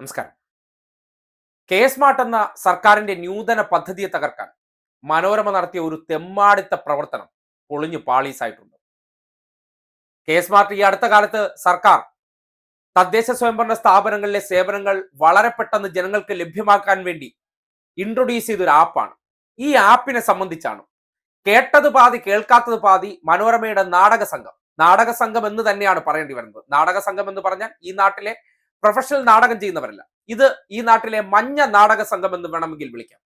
നമസ്കാരം. K smart എന്ന സർക്കാരിന്റെ നൂതന പദ്ധതിയെ തകർക്കാൻ മനോരമ നടത്തിയ ഒരു തെമ്മാടിത്ത പ്രവർത്തനം പൊളിഞ്ഞു പാളീസായിട്ടുണ്ട്. കെ സ്മാർട്ട് ഈ അടുത്ത കാലത്ത് സർക്കാർ തദ്ദേശ സ്വയംഭരണ സ്ഥാപനങ്ങളിലെ സേവനങ്ങൾ വളരെ പെട്ടെന്ന് ജനങ്ങൾക്ക് ലഭ്യമാക്കാൻ വേണ്ടി ഇൻട്രൊഡ്യൂസ് ചെയ്തൊരു ആപ്പാണ്. ഈ ആപ്പിനെ സംബന്ധിച്ചാണ് കേട്ടത് പാതി കേൾക്കാത്തത് പാതി മനോരമയുടെ നാടക സംഘം. നാടക സംഘം എന്ന് തന്നെയാണ് പറയേണ്ടി വരുന്നത്. നാടക സംഘം എന്ന് പറഞ്ഞാൽ ഈ നാട്ടിലെ പ്രൊഫഷണൽ നാടകം ചെയ്യുന്നവരല്ല. ഇത് ഈ നാട്ടിലെ മഞ്ഞ നാടക സംഘം എന്ന് വേണമെങ്കിൽ വിളിക്കാം.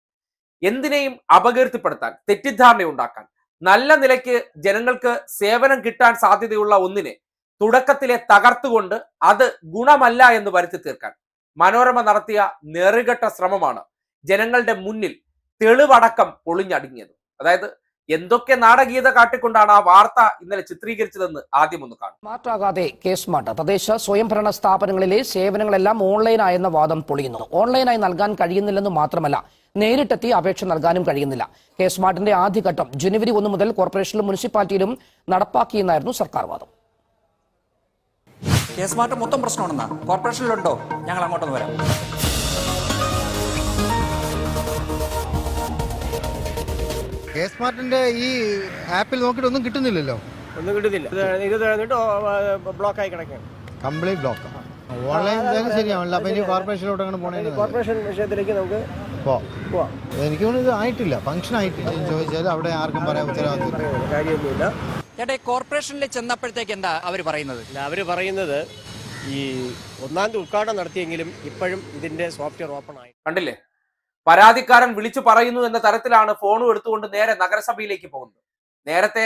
എന്തിനേയും അപകീർത്തിപ്പെടുത്താൻ തെറ്റിദ്ധാരണ ഉണ്ടാക്കാൻ നല്ല നിലയ്ക്ക് ജനങ്ങൾക്ക് സേവനം കിട്ടാൻ സാധ്യതയുള്ള ഒന്നിനെ തുടക്കത്തിലെ തകർത്തുകൊണ്ട് അത് ഗുണമല്ല എന്ന് വരുത്തി തീർക്കാൻ മനോരമ നടത്തിയ നെറുകെട്ട ശ്രമമാണ് ജനങ്ങളുടെ മുന്നിൽ തെളിവടക്കം പൊളിഞ്ഞടുങ്ങിയത്. അതായത് എന്തൊക്കെ നാടകീയത കാട്ടിക്കൊണ്ടാണ് ആ വാർത്ത ഇന്നലെ ചിത്രീകരിച്ചതെന്ന് ആദ്യം ഒന്ന് കാണും. മാറ്റാകാതെ കേസ് മാറ്റ. തദ്ദേശ സ്വയംഭരണ സ്ഥാപനങ്ങളിലെ സേവനങ്ങളെല്ലാം ഓൺലൈനായെന്ന വാദം പൊളിയുന്നു. ഓൺലൈനായി നൽകാൻ കഴിയുന്നില്ലെന്ന് മാത്രമല്ല നേരിട്ടെത്തി അപേക്ഷ നൽകാനും കഴിയുന്നില്ല. കേസ് സ്മാർട്ടിന്റെ ആദ്യഘട്ടം ജനുവരി ഒന്ന് മുതൽ കോർപ്പറേഷനിലും മുനിസിപ്പാലിറ്റിയിലും നടപ്പാക്കിയെന്നായിരുന്നു സർക്കാർ വാദം. കേസ് സ്മാർട്ട് മൊത്തം പ്രശ്നമാണെന്നാ? കോർപ്പറേഷനിലുണ്ടോ? ഞങ്ങൾ അങ്ങോട്ടൊന്ന് വരാം. കെ സ്മാർട്ടിന്റെ ഈ ആപ്പിൽ നോക്കിയിട്ട് ഒന്നും കിട്ടുന്നില്ലല്ലോ. ഒന്നും കിട്ടുന്നില്ല. ഇത് ഇത് ബ്ലോക്ക് ആയി കിടക്കുകയാണ്. Complete block. ഓൺലൈൻ ശരിയാവില്ല അപ്പൊ ഇനി കോർപ്പറേഷനിലോട്ട് അങ്ങനെ പോണേ കോർപ്പറേഷൻ വിഷയത്തിലേക്ക് നമുക്ക് പോവാം. എനിക്ക് തോന്നുന്നു ഇത് ആയിട്ടില്ല. ഫംഗ്ഷൻ ആയിട്ടില്ല. ചോദിച്ചാൽ അവിടെ ആർക്കും പറയാൻ ഉത്തരവാദിത്വം കാര്യമൊന്നുമില്ല. ചേട്ടാ കോർപ്പറേഷനിൽ ചെന്നപ്പോഴത്തേക്ക് എന്താ അവർ പറയുന്നത്? അവർ അവർ പറയുന്നത് ഈ ഒന്നാം തീയതി ഉദ്ഘാടനം നടത്തിയെങ്കിലും ഇപ്പോഴും ഇതിന്റെ സോഫ്റ്റ്വെയർ ഓപ്പൺ ആയി കണ്ടില്ലേ? പരാതിക്കാരൻ വിളിച്ചു പറയുന്നു എന്ന തരത്തിലാണ് ഫോണും എടുത്തുകൊണ്ട് നേരെ നഗരസഭയിലേക്ക് പോകുന്നത്. നേരത്തെ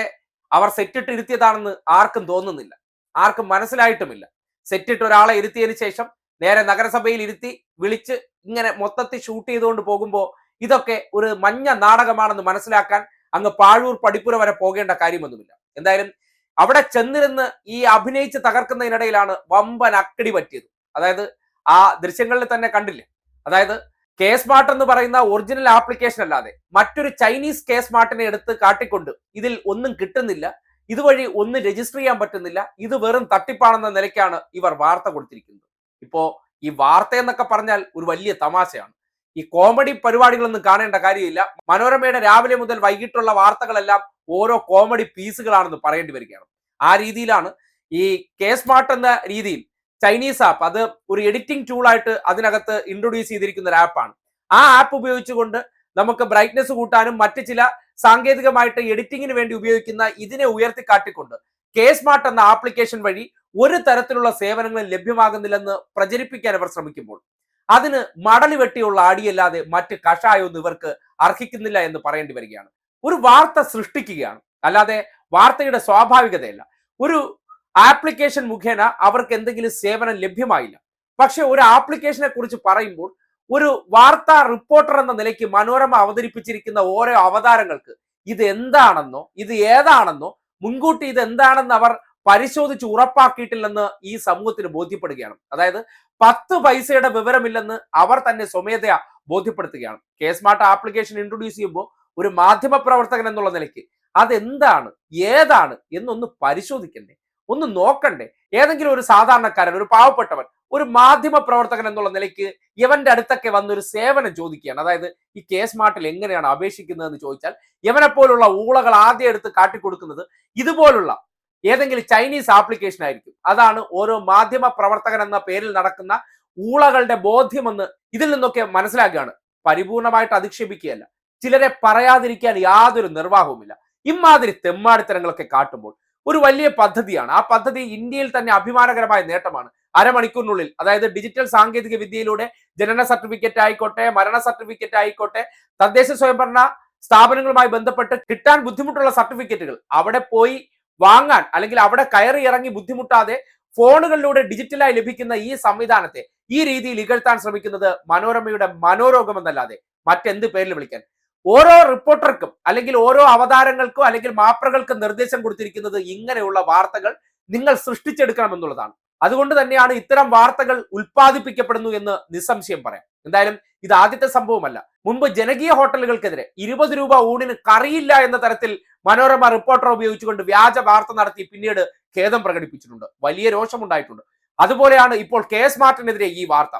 അവർ സെറ്റിട്ട് ഇരുത്തിയതാണെന്ന് ആർക്കും തോന്നുന്നില്ല. ആർക്കും മനസ്സിലായിട്ടുമില്ല. സെറ്റിട്ട് ഒരാളെ ഇരുത്തിയതിന് ശേഷം നേരെ നഗരസഭയിൽ ഇരുത്തി വിളിച്ച് ഇങ്ങനെ മൊത്തത്തിൽ ഷൂട്ട് ചെയ്തുകൊണ്ട് പോകുമ്പോൾ ഇതൊക്കെ ഒരു മഞ്ഞ നാടകമാണെന്ന് മനസ്സിലാക്കാൻ അങ്ങ് പാഴൂർ പടിപ്പുര വരെ പോകേണ്ട കാര്യമൊന്നുമില്ല. എന്തായാലും അവിടെ ചെന്നിരുന്ന് ഈ അഭിനയിച്ച് തകർക്കുന്നതിനിടയിലാണ് വമ്പൻ അക്കടി പറ്റിയത്. അതായത് ആ ദൃശ്യങ്ങളിൽ തന്നെ കണ്ടില്ലേ? അതായത് കെ സ്മാർട്ട് എന്ന് പറയുന്ന ഒറിജിനൽ ആപ്ലിക്കേഷൻ അല്ലാതെ മറ്റൊരു ചൈനീസ് കെ സ്മാർട്ടിനെ എടുത്ത് കാട്ടിക്കൊണ്ട് ഇതിൽ ഒന്നും കിട്ടുന്നില്ല. ഇതുവഴി ഒന്നും രജിസ്റ്റർ ചെയ്യാൻ പറ്റുന്നില്ല. ഇത് വെറും തട്ടിപ്പാണെന്ന നിലയ്ക്കാണ് ഇവർ വാർത്ത കൊടുത്തിരിക്കുന്നത്. ഇപ്പോ ഈ വാർത്ത എന്നൊക്കെ പറഞ്ഞാൽ ഒരു വലിയ തമാശയാണ്. ഈ കോമഡി പരിപാടികളൊന്നും കാണേണ്ട കാര്യമില്ല. മനോരമയുടെ രാവിലെ മുതൽ വൈകിട്ടുള്ള വാർത്തകളെല്ലാം ഓരോ കോമഡി പീസുകളാണെന്ന് പറയേണ്ടി വരികയാണ്. ആ രീതിയിലാണ് ഈ കെ സ്മാർട്ട് എന്ന രീതിയിൽ ചൈനീസ് ആപ്പ് അത് ഒരു എഡിറ്റിംഗ് ടൂൾ ആയിട്ട് അതിനകത്ത് ഇൻട്രൊഡ്യൂസ് ചെയ്തിരിക്കുന്ന ഒരു ആപ്പാണ് ആ ആപ്പ് ഉപയോഗിച്ചുകൊണ്ട് നമുക്ക് ബ്രൈറ്റ്നെസ് കൂട്ടാനും മറ്റ് ചില സാങ്കേതികമായിട്ട് എഡിറ്റിങ്ങിന് വേണ്ടി ഉപയോഗിക്കുന്ന ഇതിനെ ഉയർത്തിക്കാട്ടിക്കൊണ്ട് കെ സ്മാർട്ട് എന്ന ആപ്ലിക്കേഷൻ വഴി ഒരു തരത്തിലുള്ള സേവനങ്ങളും ലഭ്യമാകുന്നില്ലെന്ന് പ്രചരിപ്പിക്കാൻ അവർ ശ്രമിക്കുമ്പോൾ അതിന് മടലി വെട്ടിയുള്ള ആടിയല്ലാതെ മറ്റ് കഷായൊന്നും ഇവർക്ക് അർഹിക്കുന്നില്ല എന്ന് പറയേണ്ടി വരികയാണ്. ഒരു വാർത്ത സൃഷ്ടിക്കുകയാണ്. അല്ലാതെ വാർത്തയുടെ സ്വാഭാവികതയല്ല. ഒരു ആപ്ലിക്കേഷൻ മുഖേന അവർക്ക് എന്തെങ്കിലും സേവനം ലഭ്യമായില്ല. പക്ഷെ ഒരു ആപ്ലിക്കേഷനെ കുറിച്ച് പറയുമ്പോൾ ഒരു വാർത്താ റിപ്പോർട്ടർ എന്ന നിലയ്ക്ക് മനോരമ അവതരിപ്പിച്ചിരിക്കുന്ന ഓരോ അവതാരങ്ങൾക്ക് ഇത് എന്താണെന്നോ ഇത് ഏതാണെന്നോ മുൻകൂട്ടി ഇത് എന്താണെന്ന് അവർ പരിശോധിച്ച് ഉറപ്പാക്കിയിട്ടില്ലെന്ന് ഈ സമൂഹത്തിന് ബോധ്യപ്പെടുകയാണ്. അതായത് പത്ത് പൈസയുടെ വിവരമില്ലെന്ന് അവർ തന്നെ സ്വമേധയാ ബോധ്യപ്പെടുത്തുകയാണ്. കെ സ്മാർട്ട് ആപ്ലിക്കേഷൻ ഇൻട്രൊഡ്യൂസ് ചെയ്യുമ്പോൾ ഒരു മാധ്യമ പ്രവർത്തകൻ എന്നുള്ള നിലയ്ക്ക് അതെന്താണ് ഏതാണ് എന്നൊന്ന് പരിശോധിക്കണ്ടേ? ഒന്ന് നോക്കണ്ടേ. ഏതെങ്കിലും ഒരു സാധാരണക്കാരൻ ഒരു പാവപ്പെട്ടവൻ ഒരു മാധ്യമ പ്രവർത്തകൻ എന്നുള്ള നിലയ്ക്ക് ഇവന്റെ അടുത്തൊക്കെ വന്നൊരു സേവനം ചോദിക്കുകയാണ്. അതായത് ഈ കെ സ്മാർട്ടിൽ എങ്ങനെയാണ് അപേക്ഷിക്കുന്നതെന്ന് ചോദിച്ചാൽ ഇവനെ പോലുള്ള ഊളകൾ ആദ്യം എടുത്ത് കാട്ടിക്കൊടുക്കുന്നത് ഇതുപോലുള്ള ഏതെങ്കിലും ചൈനീസ് ആപ്ലിക്കേഷൻ ആയിരിക്കും. അതാണ് ഓരോ മാധ്യമ പ്രവർത്തകൻ എന്ന പേരിൽ നടക്കുന്ന ഊളകളുടെ ബോധ്യമെന്ന് ഇതിൽ നിന്നൊക്കെ മനസ്സിലാക്കുകയാണ്. പരിപൂർണമായിട്ട് അധിക്ഷേപിക്കുകയല്ല. ചിലരെ പറയാതിരിക്കാൻ യാതൊരു നിർവാഹവുമില്ല. ഇമാതിരി തെമ്മാടിത്തരങ്ങളൊക്കെ കാട്ടുമ്പോൾ ഒരു വലിയ പദ്ധതിയാണ്. ആ പദ്ധതി ഇന്ത്യയിൽ തന്നെ അഭിമാനകരമായ നേട്ടമാണ്. അരമണിക്കൂറിനുള്ളിൽ അതായത് ഡിജിറ്റൽ സാങ്കേതിക വിദ്യയിലൂടെ ജനന സർട്ടിഫിക്കറ്റ് ആയിക്കോട്ടെ മരണ സർട്ടിഫിക്കറ്റ് ആയിക്കോട്ടെ തദ്ദേശ സ്വയംഭരണ സ്ഥാപനങ്ങളുമായി ബന്ധപ്പെട്ട് കിട്ടാൻ ബുദ്ധിമുട്ടുള്ള സർട്ടിഫിക്കറ്റുകൾ അവിടെ പോയി വാങ്ങാൻ അല്ലെങ്കിൽ അവിടെ കയറി ഇറങ്ങി ബുദ്ധിമുട്ടാതെ ഫോണുകളിലൂടെ ഡിജിറ്റലായി ലഭിക്കുന്ന ഈ സംവിധാനത്തെ ഈ രീതിയിൽ ഇകഴ്ത്താൻ ശ്രമിക്കുന്നത് മനോരമയുടെ മനോരോഗം എന്നല്ലാതെ മറ്റെന്ത് പേരിൽ വിളിക്കാൻ? ഓരോ റിപ്പോർട്ടർക്കും അല്ലെങ്കിൽ ഓരോ അവതാരങ്ങൾക്കും അല്ലെങ്കിൽ മാപ്രകൾക്കും നിർദ്ദേശം കൊടുത്തിരിക്കുന്നത് ഇങ്ങനെയുള്ള വാർത്തകൾ നിങ്ങൾ സൃഷ്ടിച്ചെടുക്കണം എന്നുള്ളതാണ് അതുകൊണ്ട് തന്നെയാണ് ഇത്തരം വാർത്തകൾ ഉൽപ്പാദിപ്പിക്കപ്പെടുന്നു എന്ന് നിസ്സംശയം പറയാം. എന്തായാലും ഇത് ആദ്യത്തെ സംഭവമല്ല. മുൻപ് ജനകീയ ഹോട്ടലുകൾക്കെതിരെ ഇരുപത് രൂപ ഊണിന് കറിയില്ല എന്ന തരത്തിൽ മനോരമ റിപ്പോർട്ടർ ഉപയോഗിച്ചുകൊണ്ട് വ്യാജ വാർത്ത നടത്തി പിന്നീട് ഖേദം പ്രകടിപ്പിച്ചിട്ടുണ്ട്. വലിയ രോഷമുണ്ടായിട്ടുണ്ട്. അതുപോലെയാണ് ഇപ്പോൾ കെ എസ് മാർട്ടിനെതിരെ ഈ വാർത്ത.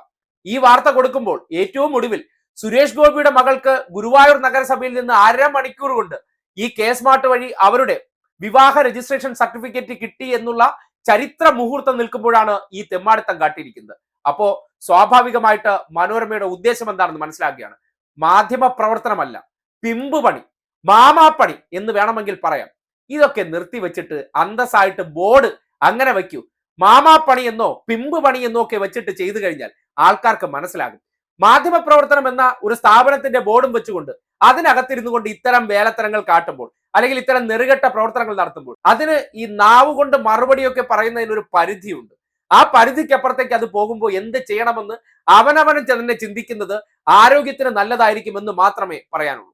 ഈ വാർത്ത കൊടുക്കുമ്പോൾ ഏറ്റവും ഒടുവിൽ സുരേഷ് ഗോപിയുടെ മകൾക്ക് ഗുരുവായൂർ നഗരസഭയിൽ നിന്ന് അര മണിക്കൂർ കൊണ്ട് ഈ കെ സ്മാർട്ട് വഴി അവരുടെ വിവാഹ രജിസ്ട്രേഷൻ സർട്ടിഫിക്കറ്റ് കിട്ടി എന്നുള്ള ചരിത്ര മുഹൂർത്തം നിൽക്കുമ്പോഴാണ് ഈ തെമ്മാടിത്തം കാട്ടിയിരിക്കുന്നത്. അപ്പോ സ്വാഭാവികമായിട്ട് മനോരമയുടെ ഉദ്ദേശം എന്താണെന്ന് മനസ്സിലാക്കുകയാണ്. മാധ്യമ പ്രവർത്തനമല്ല പിമ്പ് പണി മാമാപ്പണി എന്ന് വേണമെങ്കിൽ പറയാം. ഇതൊക്കെ നിർത്തിവെച്ചിട്ട് അന്തസ്സായിട്ട് ബോർഡ് അങ്ങനെ വയ്ക്കൂ. മാമാപ്പണി എന്നോ പിമ്പ് എന്നോ ഒക്കെ വെച്ചിട്ട് ചെയ്തു കഴിഞ്ഞാൽ ആൾക്കാർക്ക് മനസ്സിലാകും. മാധ്യമ പ്രവർത്തനം എന്ന ഒരു സ്ഥാപനത്തിന്റെ ബോർഡും വെച്ചുകൊണ്ട് അതിനകത്തിരുന്നു കൊണ്ട് ഇത്തരം വേലത്തരങ്ങൾ കാട്ടുമ്പോൾ അല്ലെങ്കിൽ ഇത്തരം നെറുകെട്ട പ്രവർത്തനങ്ങൾ നടത്തുമ്പോൾ അതിന് ഈ നാവ് കൊണ്ട് മറുപടിയൊക്കെ പറയുന്നതിന് ഒരു പരിധിയുണ്ട്. ആ പരിധിക്കപ്പുറത്തേക്ക് അത് പോകുമ്പോൾ എന്ത് ചെയ്യണമെന്ന് അവനവനും തന്നെ ചിന്തിക്കുന്നത് ആരോഗ്യത്തിന് നല്ലതായിരിക്കുമെന്ന് മാത്രമേ പറയാനുള്ളൂ.